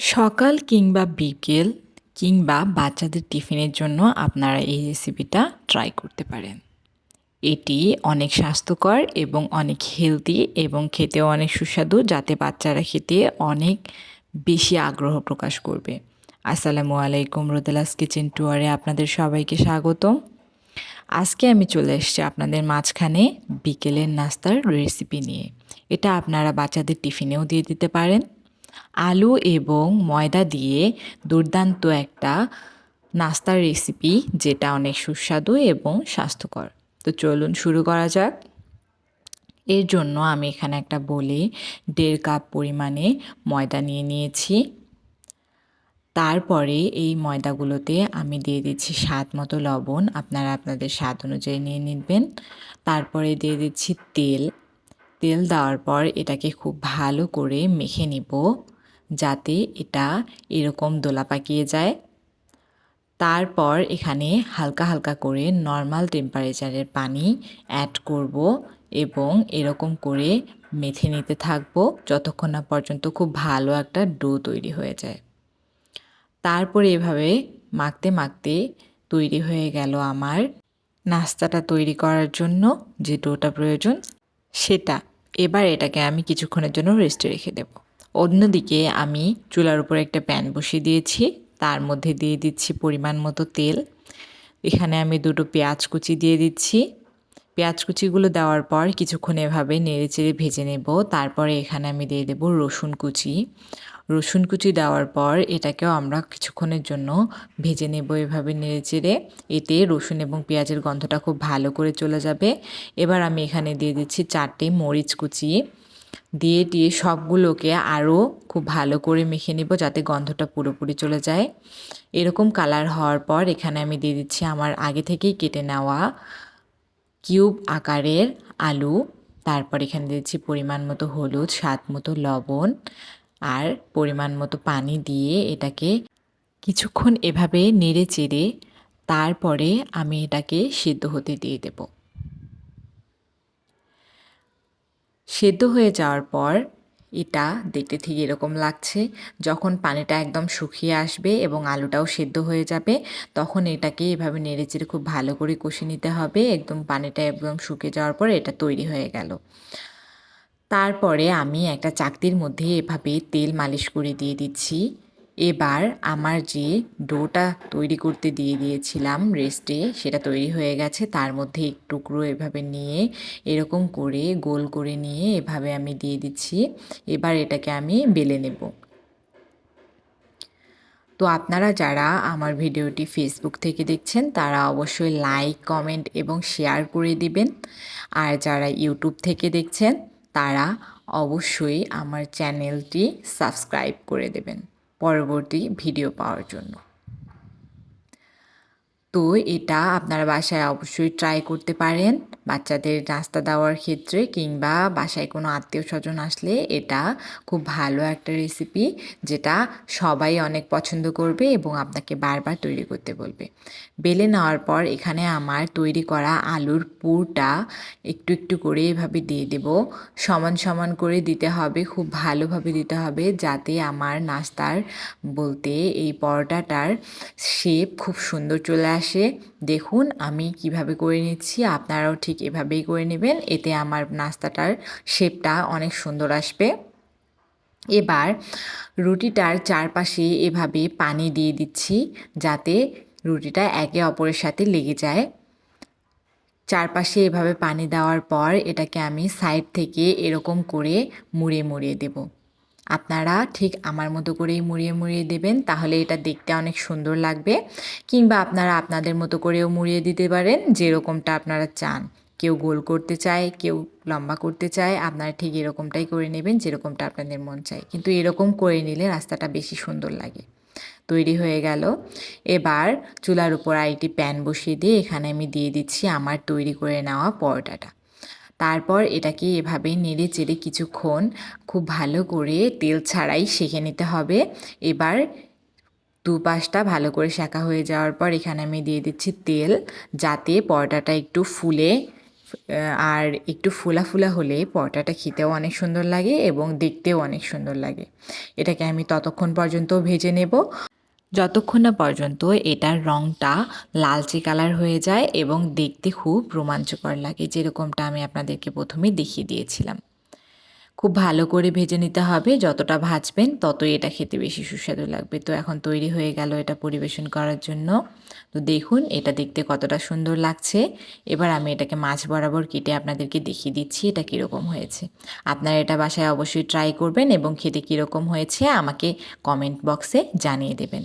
সকাল কিংবা বিকেল কিংবা বাচ্চাদের টিফিনের জন্য আপনারা এই রেসিপিটা ট্রাই করতে পারেন। এটি অনেক স্বাস্থ্যকর এবং অনেক হেলদি এবং খেতেও অনেক সুস্বাদু, যাতে বাচ্চারা খেতে অনেক বেশি আগ্রহ প্রকাশ করবে। আসসালামু আলাইকুম, রোদেলাস কিচেন টুয়ারে আপনাদের সবাইকে স্বাগতম। আজকে আমি চলে এসেছি আপনাদের মাঝখানে বিকেলের নাস্তার রেসিপি নিয়ে। এটা আপনারা বাচ্চাদের টিফিনেও দিয়ে দিতে পারেন। আলু এবং ময়দা দিয়ে দুর্দান্ত একটা নাস্তার রেসিপি যেটা অনেক সুস্বাদু এবং স্বাস্থ্যকর। তো চলুন শুরু করা যাক। এর জন্য আমি এখানে একটা বলে দেড় কাপ পরিমাণে ময়দা নিয়ে নিয়েছি। তারপরে এই ময়দাগুলোতে আমি দিয়ে দিচ্ছি স্বাদ মতো লবণ। আপনারা আপনাদের স্বাদ অনুযায়ী নিয়ে নিবেন। তারপরে দিয়ে দিচ্ছি তেল। তেল দেওয়ার পর এটাকে খুব ভালো করে মেখে নিব, যাতে এটা এরকম দোলা পাকিয়ে যায়। তারপর এখানে হালকা হালকা করে নর্মাল টেম্পারেচারের পানি অ্যাড করব এবং এরকম করে মেথে নিতে থাকব যতক্ষণ না পর্যন্ত খুব ভালো একটা ডো তৈরি হয়ে যায়। তারপরে এভাবে মাখতে মাখতে তৈরি হয়ে গেল আমার নাস্তাটা তৈরি করার জন্য যে ডোটা প্রয়োজন সেটা। এবার এটাকে আমি কিছুক্ষণের জন্য রেস্টে রেখে দেব। অন্যদিকে আমি চুলার উপর একটা প্যান বসিয়ে দিয়েছি, তার মধ্যে দিয়ে দিচ্ছি পরিমাণ মতো তেল। এখানে আমি দুটো পেঁয়াজ কুচি দিয়ে দিচ্ছি। পেঁয়াজ কুচিগুলো দেওয়ার পর কিছুক্ষণ এভাবে নেড়ে চেড়ে ভেজে নেব। তারপরে এখানে আমি দিয়ে দেব রসুন কুচি। রসুন কুচি দেওয়ার পর এটাকেও আমরা কিছুক্ষণের জন্য ভেজে নেব এভাবে নেড়ে চেড়ে এতে রসুন এবং পেঁয়াজের গন্ধটা খুব ভালো করে চলে যাবে। এবার আমি এখানে দিয়ে দিচ্ছি চারটে মরিচ কুচি। দিয়ে দিয়ে সবগুলোকে আরও খুব ভালো করে মেখে নেব যাতে গন্ধটা পুরোপুরি চলে যায়। এরকম কালার হওয়ার পর এখানে আমি দিয়ে দিচ্ছি আমার আগে থেকেই কেটে নেওয়া কিউব আকারের আলু, তারপর এখানে দিয়েছি পরিমাণ মতো হলুদ, স্বাদ মতো লবণ আর পরিমাণ মতো পানি দিয়ে এটাকে কিছুক্ষণ এভাবে নেড়ে চেড়ে তারপরে আমি এটাকে সেদ্ধ হতে দিয়ে দেব। সেদ্ধ হয়ে যাওয়ার পর এটা দেখতে ঠিক এরকম লাগছে। যখন পানিটা একদম শুকিয়ে আসবে এবং আলুটাও সেদ্ধ হয়ে যাবে, তখন এটাকে এভাবে নেড়েচেড়ে খুব ভালো করে কষে নিতে হবে। একদম পানিটা একদম শুকিয়ে যাওয়ার পর এটা তৈরি হয়ে গেল। তারপরে আমি একটা চাকতির মধ্যে এভাবে তেল মালিশ করে দিয়ে দিচ্ছি। এবার আমার যে ডোটা তৈরি করতে দিয়ে দিয়েছিলাম রেস্টে, সেটা তৈরি হয়ে গেছে। তার মধ্যে এক টুকরো এভাবে নিয়ে, এরকম করে গোল করে নিয়ে এভাবে আমি দিয়ে দিচ্ছি। এবার এটাকে আমি বেলে নেব। তো আপনারা যারা আমার ভিডিওটি ফেসবুক থেকে দেখছেন, তারা অবশ্যই লাইক কমেন্ট এবং শেয়ার করে দিবেন। আর যারা ইউটিউব থেকে দেখছেন, তারা অবশ্যই আমার চ্যানেলটি সাবস্ক্রাইব করে দেবেন। পরবর্তী ভিডিও পাওয়ার জন্য। তো এটা আপনারা বাসায় অবশ্যই ট্রাই করতে পারেন। বাচ্চাদের নাস্তা দেওয়ার ক্ষেত্রে কিংবা বাসায় কোনো আত্মীয় স্বজন আসলে এটা খুব ভালো একটা রেসিপি যেটা সবাই অনেক পছন্দ করবে এবং আপনাকে বারবার তৈরি করতে বলবে। বেলে নেওয়ার পর এখানে আমার তৈরি করা আলুর পুরটা একটু একটু করে এভাবে দিয়ে দেব। সমান সমান করে দিতে হবে, খুব ভালোভাবে দিতে হবে যাতে আমার নাস্তার বলতে এই পরোটাটার শেপ খুব সুন্দর চলে আসে। দেখুন, আমি কীভাবে করে নিচ্ছি, আপনারাও ঠিক এভাবেই করে নেবেন। এতে আমার নাস্তাটার শেপটা অনেক সুন্দর আসবে। এবার রুটিটার চারপাশে এভাবে পানি দিয়ে দিচ্ছি, যাতে রুটিটা একে অপরের সাথে লেগে যায়। চারপাশে এভাবে পানি দেওয়ার পর এটাকে আমি সাইড থেকে এরকম করে মুড়ে মুড়িয়ে দেব। আপনারা ঠিক আমার মতো করেই মুড়িয়ে মুড়িয়ে দেবেন, তাহলে এটা দেখতে অনেক সুন্দর লাগবে। কিংবা আপনারা আপনাদের মতো করেও মুড়িয়ে দিতে পারেন, যেরকমটা আপনারা চান। কেউ গোল করতে চায়, কেউ লম্বা করতে চায়, আপনারা ঠিক এরকমটাই করে নেবেন, যেরকমটা আপনাদের মন চায়। কিন্তু এরকম করে নিলে রাস্তাটা বেশি সুন্দর লাগে। তৈরি হয়ে গেল। এবার চুলার উপর আরেকটি প্যান বসিয়ে দিয়ে এখানে আমি দিয়ে দিচ্ছি আমার তৈরি করে নেওয়া পরোটাটা। তারপর এটাকে এভাবে নেড়ে চেড়ে কিছুক্ষণ খুব ভালো করে তেল ছাড়াই সেঁকে নিতে হবে। এবার দু পাশটা ভালো করে শেখা হয়ে যাওয়ার পর এখানে আমি দিয়ে দিচ্ছি তেল যাতে পরোটাটা একটু ফুলে আর একটু ফুলা ফুলা হলে পরোটাটা খেতেও অনেক সুন্দর লাগে এবং দেখতেও অনেক সুন্দর লাগে। এটাকে আমি ততক্ষণ পর্যন্ত ভেজে নেব। যতক্ষণ না পর্যন্ত এটার রঙটা লালচে কালার হয়ে যায় এবং দেখতে খুব রোমাঞ্চকর লাগে, যেরকমটা আমি আপনাদেরকে প্রথমে দেখিয়ে দিয়েছিলাম। খুব ভালো করে ভেজে নিতে হবে, যতটা ভাজবেন ততই এটা খেতে বেশি সুস্বাদু লাগবে। তো এখন তৈরি হয়ে গেল এটা পরিবেশন করার জন্য। তো দেখুন, এটা দেখতে কতটা সুন্দর লাগছে। এবার আমি এটাকে মাছ বরাবর কেটে আপনাদেরকে দেখিয়ে দিচ্ছি এটা কীরকম হয়েছে। আপনারা এটা বাসায় অবশ্যই ট্রাই করবেন এবং খেতে কীরকম হয়েছে আমাকে কমেন্ট বক্সে জানিয়ে দেবেন।